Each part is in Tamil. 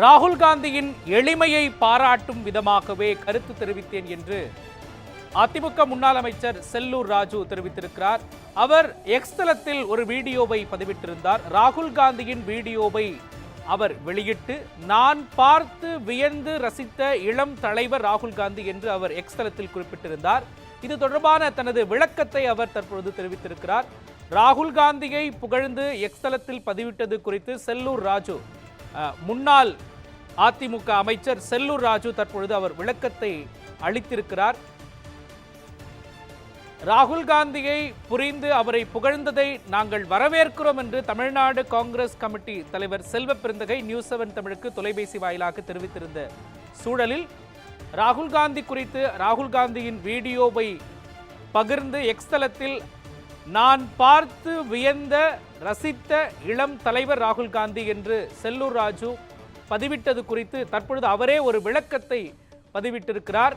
ராகுல் காந்தியின் எளிமையை பாராட்டும் விதமாகவே கருத்து தெரிவித்தேன் என்று அதிமுக முன்னாள் அமைச்சர் செல்லூர் ராஜு தெரிவித்திருக்கிறார். அவர் எக்ஸ் தளத்தில் ஒரு வீடியோவை பதிவிட்டிருந்தார். ராகுல் காந்தியின் வீடியோவை அவர் வெளியிட்டு நான் பார்த்து வியந்து ரசித்த இளம் தலைவர் ராகுல் காந்தி என்று அவர் எக்ஸ் தளத்தில் குறிப்பிட்டிருந்தார். இது தொடர்பான தனது விளக்கத்தை அவர் தற்பொழுது தெரிவித்திருக்கிறார். ராகுல் காந்தியை புகழ்ந்து எக்ஸ் தளத்தில் பதிவிட்டது குறித்து செல்லூர் ராஜு முன்னாள் அதிமுக அமைச்சர் செல்லூர் ராஜு தற்பொழுது அவர் விளக்கத்தை அளித்திருக்கிறார். ராகுல் காந்தியை புரிந்து அவரை புகழ்ந்ததை நாங்கள் வரவேற்கிறோம் என்று தமிழ்நாடு காங்கிரஸ் கமிட்டி தலைவர் செல்வ பெருந்தகை நியூஸ் செவன் தமிழுக்கு தொலைபேசி வாயிலாக தெரிவித்திருந்த சூழலில் ராகுல் காந்தி குறித்து ராகுல் காந்தியின் வீடியோவை பகிர்ந்து எக்ஸ்தலத்தில் நான் பார்த்து வியந்த ரசித்த இளம் தலைவர் ராகுல் காந்தி என்று செல்லூர் ராஜு பதிவிட்டது குறித்து தற்பொழுது அவரே ஒரு விளக்கத்தை பதிவிட்டிருக்கிறார்.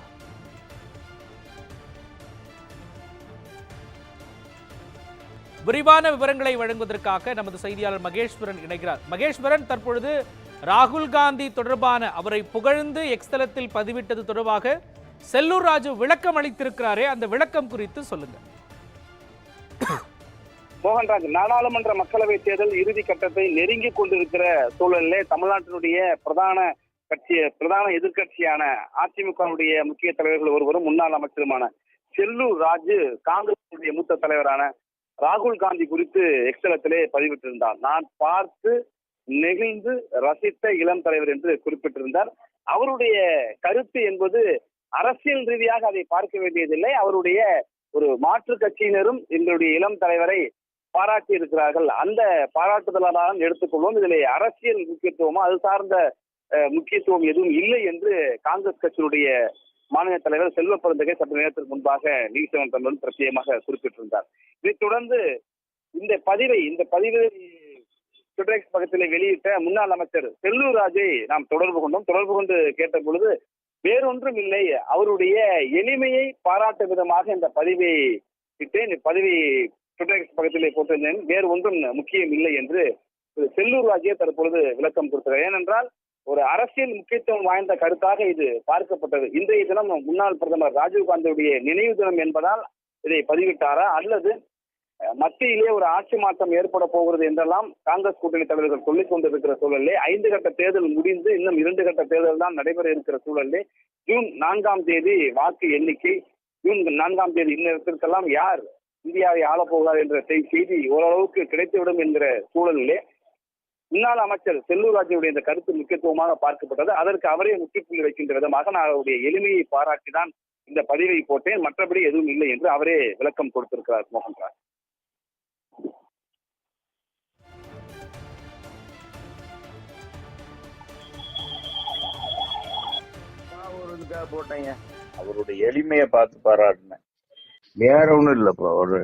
விரிவான விவரங்களை வழங்குவதற்காக நமது செய்தியாளர் மகேஸ்வரன் இணைகிறார். மகேஸ்வரன் தற்பொழுது ராகுல் காந்தி தொடர்பான அவரை புகழ்ந்து எக்ஸ்தலத்தில் பதிவிட்டது தொடர்பாக செல்லூர் ராஜு விளக்கம் அளித்திருக்கிறாரே அந்த விளக்கம் குறித்து சொல்லுங்க. மோகன்ராஜ் நாடாளுமன்ற மக்களவை தேர்தல் இறுதி கட்டத்தை நெருங்கி கொண்டிருக்கிற சூழலிலே தமிழ்நாட்டினுடைய பிரதான கட்சி பிரதான எதிர்க்கட்சியான அதிமுகவுடைய முக்கிய தலைவர்கள் ஒருவரும் முன்னாள் அமைச்சருமான செல்லூர் ராஜு காங்கிரசுடைய மூத்த தலைவரான ராகுல் காந்தி குறித்து எக்ஸலத்திலே பதிவிட்டிருந்தார். நான் பார்த்து நெகிழ்ந்து ரசித்த இளம் தலைவர் என்று குறிப்பிட்டிருந்தார். அவருடைய கருத்து என்பது அரசியல் ரீதியாக அதை பார்க்க வேண்டியதில்லை. அவருடைய ஒரு மாற்று கட்சியினரும் எங்களுடைய இளம் தலைவரை பாராட்டி இருக்கிறார்கள். அந்த பாராட்டுதலால் எடுத்துக்கொள்வோம். இதில் அரசியல் முக்கியத்துவமா அது சார்ந்த அஹ், முக்கியத்துவம் எதுவும் இல்லை என்று காங்கிரஸ் கட்சியினுடைய மாநில தலைவர் செல்வ பிறந்தகை சற்று நேரத்திற்கு முன்பாக நியூஸ் செவன் தமிழ் பிரத்யேகமாக குறிப்பிட்டிருந்தார். இதைத் தொடர்ந்து இந்த பதிவை இந்த பதிவை ட்விட்டர் பக்கத்தில் வெளியிட்ட முன்னாள் அமைச்சர் செல்லூர் ராஜை நாம் தொடர்பு கொண்டோம். தொடர்பு கொண்டு கேட்ட பொழுது வேறொன்றும் இல்லை. அவருடைய எளிமையை பாராட்டும் விதமாக இந்த பதிவை இட்டேன். இந்த பதிவை ட்விட்டர் பக்கத்திலே போட்டிருந்தேன். வேறு ஒன்றும் முக்கியம் இல்லை என்று செல்லூர் ராஜே தற்பொழுது விளக்கம் கொடுத்தார் ஏனென்றால் ஒரு அரசியல் முக்கியத்துவம் வாய்ந்த கருத்தாக இது பார்க்கப்பட்டது. இன்றைய தினம் முன்னாள் பிரதமர் ராஜீவ் காந்தியுடைய நினைவு தினம் என்பதால் இதை பதிவிட்டாரா? அல்லது அஹ், மத்தியிலே ஒரு ஆட்சி மாற்றம் ஏற்பட போகிறது என்றெல்லாம் காங்கிரஸ் கூட்டணி தலைவர்கள் சொல்லிக் கொண்டிருக்கிற சூழலே ஐந்து கட்ட தேர்தல் முடிந்து இன்னும் இரண்டு கட்ட தேர்தல் தான் நடைபெற இருக்கிற சூழலே ஜூன் நான்காம் தேதி வாக்கு எண்ணிக்கை ஜூன் நான்காம் தேதி இந்நேரத்திற்கெல்லாம் யார் இந்தியாவை ஆளப்போகிறார் என்ற செய்தி ஓரளவுக்கு கிடைத்துவிடும் என்கிற சூழலிலே முன்னாள் அமைச்சர் செல்லூராஜுடைய இந்த கருத்து முக்கியத்துவமாக பார்க்கப்பட்டது. அதற்கு அவரே முக்கியப்புள்ளி வைக்கின்ற விதமாக நான் அவருடைய எளிமையை பாராட்டி தான் இந்த பதிவை போட்டேன். மற்றபடி எதுவும் இல்லை என்று அவரே விளக்கம் கொடுத்திருக்கிறார் மோகன்ராஜ். பாவறதுக்காக போட்டேங்க அவருடைய எளிமையை பார்த்து பாராட்டினேன். வேற ஒண்ணும் இல்லப்பா ஒரு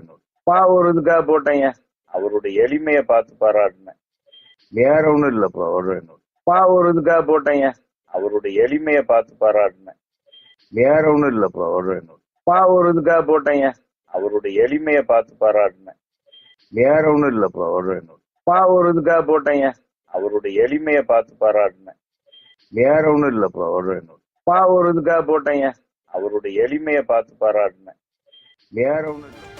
ஒரு இதுக்காக போட்டேங்க அவருடைய எளிமையை பார்த்து பாராட்டினேன். வேற ஒண்ணும் இல்லப்பா ஒரு பாவறதுக்காக போட்டேங்க அவருடைய எளிமையை பார்த்து பாராட்டினேன். வேற ஒண்ணும் இல்லப்பா ஒரு பாவறதுக்காக போட்டேங்க அவருடைய எளிமையை பார்த்து பாராட்டினேன். வேற ஒண்ணும் இல்லப்பா ஒரு பாவறதுக்காக போட்டேங்க அவருடைய எளிமையை பார்த்து பாராட்டினேன். வேற ஒண்ணும் இல்லப்பா ஒரு பாவறதுக்காக போட்டேங்க அவருடைய எளிமையை பார்த்து பாராட்டினேன். வேற ஒண்ணும் இல்ல